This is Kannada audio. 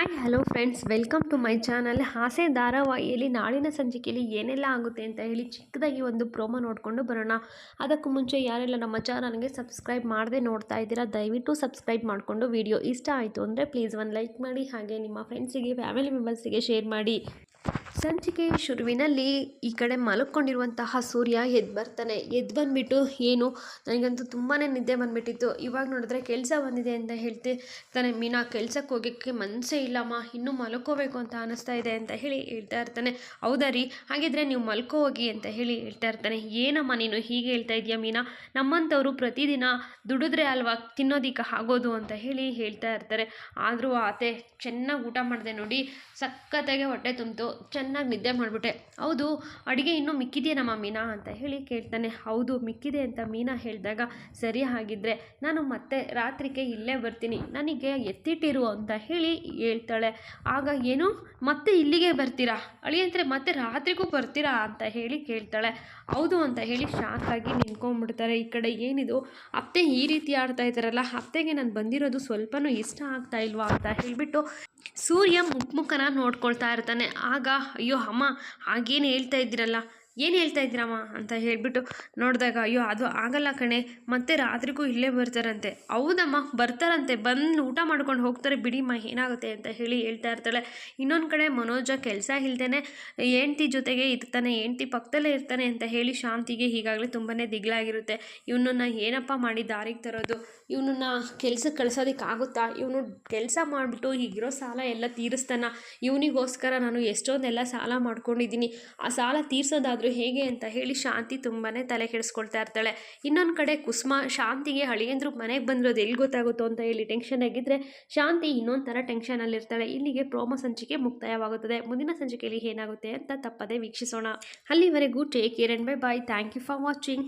Hi hello friends welcome to my channel ಹಾಸೆ ಧಾರಾವಾಹಿಯಲ್ಲಿ ನಾಳಿನ ಸಂಚಿಕೆಯಲ್ಲಿ ಏನೆಲ್ಲ ಆಗುತ್ತೆ ಅಂತ ಹೇಳಿ ಚಿಕ್ಕದಾಗಿ ಒಂದು ಪ್ರೋಮೋ ನೋಡಿಕೊಂಡು ಬರೋಣ. ಅದಕ್ಕೂ ಮುಂಚೆ ಯಾರೆಲ್ಲ ನಮ್ಮ ಚಾನಲ್ಗೆ ಸಬ್ಸ್ಕ್ರೈಬ್ ಮಾಡದೆ ನೋಡ್ತಾ ಇದ್ದೀರಾ, ದಯವಿಟ್ಟು ಸಬ್ಸ್ಕ್ರೈಬ್ ಮಾಡಿಕೊಂಡು ವಿಡಿಯೋ ಇಷ್ಟ ಆಯಿತು ಅಂದರೆ ಪ್ಲೀಸ್ ಒಂದು ಲೈಕ್ ಮಾಡಿ, ಹಾಗೆ ನಿಮ್ಮ ಫ್ರೆಂಡ್ಸಿಗೆ ಫ್ಯಾಮಿಲಿ ಮೆಂಬರ್ಸಿಗೆ ಶೇರ್ ಮಾಡಿ. ಸಂಚಿಕೆ ಶುರುವಿನಲ್ಲಿ ಈ ಕಡೆ ಮಲ್ಕೊಂಡಿರುವಂತಹ ಸೂರ್ಯ ಎದ್ದು ಬರ್ತಾನೆ. ಎದ್ದು ಬಂದುಬಿಟ್ಟು ಏನು? ನನಗಂತೂ ತುಂಬಾ ನಿದ್ದೆ ಬಂದುಬಿಟ್ಟಿತ್ತು. ಇವಾಗ ನೋಡಿದ್ರೆ ಕೆಲಸ ಬಂದಿದೆ ಅಂತ ಹೇಳ್ತಿ ತಾನೆ. ಮೀನಾ ಕೆಲಸಕ್ಕೆ ಹೋಗೋಕ್ಕೆ ಮನಸ್ಸೇ ಇಲ್ಲಮ್ಮ ಇನ್ನೂ ಮಲ್ಕೋಬೇಕು ಅಂತ ಅನ್ನಿಸ್ತಾ ಇದೆ ಅಂತ ಹೇಳಿ ಹೇಳ್ತಾ ಇರ್ತಾನೆ. ಹೌದಾ ರೀ? ಹಾಗಿದ್ರೆ ನೀವು ಮಲ್ಕೋ ಹೋಗಿ ಅಂತ ಹೇಳಿ ಹೇಳ್ತಾ ಇರ್ತಾನೆ. ಏನಮ್ಮ ನೀನು ಹೀಗೆ ಹೇಳ್ತಾ ಇದೆಯಾ ಮೀನಾ? ನಮ್ಮಂಥವ್ರು ಪ್ರತಿದಿನ ದುಡಿದ್ರೆ ಅಲ್ವಾ ತಿನ್ನೋದಿಕ್ಕೆ ಆಗೋದು ಅಂತ ಹೇಳಿ ಹೇಳ್ತಾ ಇರ್ತಾರೆ. ಆದರೂ ಆತೆ, ಚೆನ್ನಾಗಿ ಊಟ ಮಾಡಿದೆ ನೋಡಿ. ಸಖತ್ತಾಗೆ ಹೊಟ್ಟೆ ತುಂಬಿತು. ಚೆನ್ನಾಗಿ ನಿದ್ದೆ ಮಾಡಿಬಿಟ್ಟೆ. ಹೌದು, ಅಡುಗೆ ಇನ್ನೂ ಮಿಕ್ಕಿದೆಯೇನಮ್ಮ ಮೀನಾ ಅಂತ ಹೇಳಿ ಕೇಳ್ತಾನೆ. ಹೌದು, ಮಿಕ್ಕಿದೆ ಅಂತ ಮೀನಾ ಹೇಳಿದಾಗ, ಸರಿ ಹಾಗಿದ್ದರೆ ನಾನು ಮತ್ತೆ ರಾತ್ರಿಗೆ ಇಲ್ಲೇ ಬರ್ತೀನಿ. ನನಗೆ ಎತ್ತಿಟ್ಟಿರು ಅಂತ ಹೇಳಿ ಹೇಳ್ತಾಳೆ. ಆಗ ಏನು? ಮತ್ತೆ ಇಲ್ಲಿಗೆ ಬರ್ತೀರಾ? ಅಳಿ ಅಂದರೆ ಮತ್ತೆ ರಾತ್ರಿಗೂ ಬರ್ತೀರಾ ಅಂತ ಹೇಳಿ ಕೇಳ್ತಾಳೆ. ಹೌದು ಅಂತ ಹೇಳಿ ಶಾಕಾಗಿ ನಿಂತ್ಕೊಂಡ್ಬಿಡ್ತಾರೆ. ಈ ಕಡೆ ಏನಿದು? ಅತ್ತೆ ಈ ರೀತಿ ಆಡ್ತಾ ಇದ್ದಾರಲ್ಲ, ಅತ್ತೆಗೆ ನಾನು ಬಂದಿರೋದು ಸ್ವಲ್ಪನೂ ಇಷ್ಟ ಆಗ್ತಾ ಇಲ್ವಾ ಅಂತ ಹೇಳಿಬಿಟ್ಟು ಸೂರ್ಯ ಮುಖಮುಖನ ನೋಡ್ಕೊಳ್ತಾ ಇರ್ತಾನೆ. ಆಗ ಅಯ್ಯೋ ಅಮ್ಮ ಹಾಗೇನು ಹೇಳ್ತಾ ಇದ್ದೀರಲ್ಲ? ಏನು ಹೇಳ್ತಾ ಇದ್ದೀರಮ್ಮ ಅಂತ ಹೇಳಿಬಿಟ್ಟು ನೋಡಿದಾಗ, ಅಯ್ಯೋ, ಅದು ಆಗಲ್ಲ ಕಣೆ. ಮತ್ತೆ ರಾತ್ರಿಗೂ ಇಲ್ಲೇ ಬರ್ತಾರಂತೆ. ಹೌದಮ್ಮ, ಬರ್ತಾರಂತೆ. ಬಂದು ಊಟ ಮಾಡ್ಕೊಂಡು ಹೋಗ್ತಾರೆ. ಬಿಡಿಮ್ಮ ಏನಾಗುತ್ತೆ ಅಂತ ಹೇಳಿ ಹೇಳ್ತಾ ಇರ್ತಾಳೆ. ಇನ್ನೊಂದು ಕಡೆ ಮನೋಜ ಕೆಲಸ ಇಲ್ತೇನೆ ಹೆಂಡ್ತಿ ಜೊತೆಗೆ ಇರ್ತಾನೆ, ಹೆಂಡ್ತಿ ಪಕ್ಕದಲ್ಲೇ ಇರ್ತಾನೆ ಅಂತ ಹೇಳಿ ಶಾಂತಿಗೆ ಈಗಾಗಲೇ ತುಂಬಾ ದಿಗ್ಲಾಗಿರುತ್ತೆ. ಇವನನ್ನ ಏನಪ್ಪ ಮಾಡಿ ದಾರಿಗೆ ತರೋದು? ಇವನನ್ನ ಕೆಲ್ಸಕ್ಕೆ ಕಳ್ಸೋದಕ್ಕಾಗುತ್ತಾ ಇವನು ಕೆಲಸ ಮಾಡಿಬಿಟ್ಟು ಈಗಿರೋ ಸಾಲ ಎಲ್ಲ ತೀರಿಸ್ತಾನ. ಇವನಿಗೋಸ್ಕರ ನಾನು ಎಷ್ಟೊಂದೆಲ್ಲ ಸಾಲ ಮಾಡ್ಕೊಂಡಿದ್ದೀನಿ. ಆ ಸಾಲ ತೀರ್ಸೋದಾದರೂ ಹೇಗೆ ಅಂತ ಹೇಳಿ ಶಾಂತಿ ತುಂಬಾ ತಲೆ ಕೆಡಿಸ್ಕೊಳ್ತಾ ಇರ್ತಾಳೆ. ಇನ್ನೊಂದು ಕಡೆ ಕುಸುಮ ಶಾಂತಿಗೆ ಹಳಿಯಂದ್ರು ಮನೆಗೆ ಬಂದಿರೋದು ಎಲ್ಲಿ ಗೊತ್ತಾಗುತ್ತೋ ಅಂತ ಹೇಳಿ ಟೆನ್ಷನ್ ಆಗಿದ್ದರೆ ಶಾಂತಿ ಇನ್ನೊಂದು ಥರ ಟೆನ್ಷನಲ್ಲಿರ್ತಾಳೆ ಇಲ್ಲಿಗೆ ಪ್ರೋಮೋ ಸಂಚಿಕೆ ಮುಕ್ತಾಯವಾಗುತ್ತದೆ. ಮುಂದಿನ ಸಂಚಿಕೆಯಲ್ಲಿ ಏನಾಗುತ್ತೆ ಅಂತ ತಪ್ಪದೆ ವೀಕ್ಷಿಸೋಣ. ಅಲ್ಲಿವರೆಗೂ take care and bye bye thank you for watching